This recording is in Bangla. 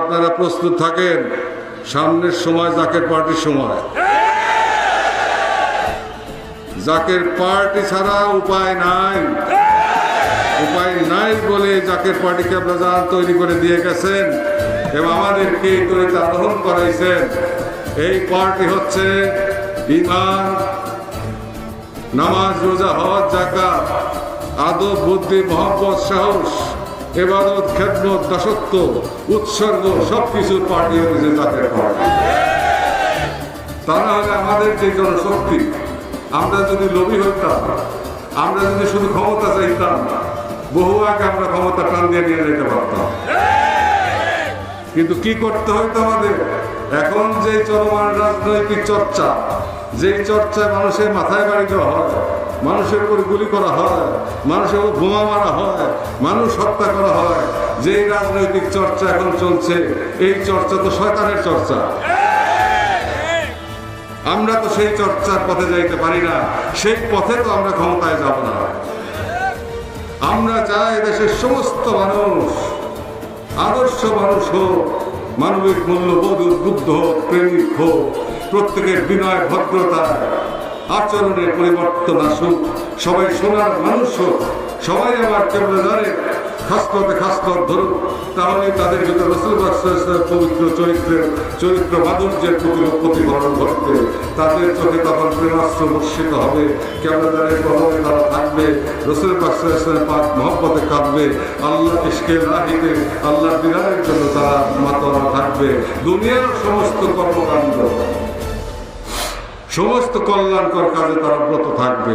আপনারা প্রস্তুত থাকেন, সামনের সময় জাকের পার্টির সময়। জাকের পার্টি ছাড়া উপায় নাই। উপায় নাই বলে জাকের পার্টিকে আপনারা তৈরি করে দিয়ে গেছেন, এবং আমাদেরকে তৈরিতে আরোহণ করাইছেন, এই পার্টি হচ্ছে ইমান নামাজ, রোজা, হজ জাকা আদব, বুদ্ধি, মহব্বত, সাহস। এবাদত খেদমত দাসত্ব, উৎসর্গ সব কিছুর পার্টি হয়েছে জাকের পার্টি তা না হলে আমাদের যে জনশক্তি। আমরা যদি লোভী হইতাম, আমরা যদি শুধু ক্ষমতা চাইতাম, বহু আগে আমরা ক্ষমতা টান দিয়ে নিয়ে যেতে পারতাম। কিন্তু কি করতে হইতো আমাদের? এখন যে চলমান রাজনৈতিক চর্চা, যেই চর্চায় মানুষের মাথায় বাড়ি দেওয়া হয় মানুষের উপর গুলি করা হয়, মানুষের উপর বোমা মারা হয়, মানুষ হত্যা করা হয়। যেই রাজনৈতিক চর্চা এখন চলছে, এই চর্চা তো শয়তানের চর্চা। আমরা তো সেই চর্চার পথে যাইতে পারি না, সেই পথে তো আমরা ক্ষমতায় যাব না। আমরা চাই দেশের সমস্ত মানুষ, আদর্শ মানুষ হোক, মানবিক মূল্যবোধ উদ্বুদ্ধ হোক, প্রেমিক হোক, প্রত্যেকের বিনয় ভদ্রতা আচরণের পরিবর্তন আসুক। সবাই সোনার মানুষ হোক। সবাই আমার কেবল জানে খাস্ততে খাস্তর ধরুক। তাহলে তাদের ভিতরে রসুল পবিত্র চরিত্রের, চরিত্র মাধুর্যের প্রতি প্রতিফলন ঘটবে। তাদের চোখে তখন প্রেমাস্ত্র বর্ষিত হবে। কেবল প্রভাবে তারা থাকবে? রসুল বাদশাহের পাক মহব্বতে কাঁদবে। আল্লাহ ইস্কে রাহিতে আল্লাহ বিধানের জন্য তারা মাতোয়ারা থাকবে দুনিয়ার সমস্ত কর্মকাণ্ড সমস্ত কল্যাণকর কাজে তারা ব্রত থাকবে।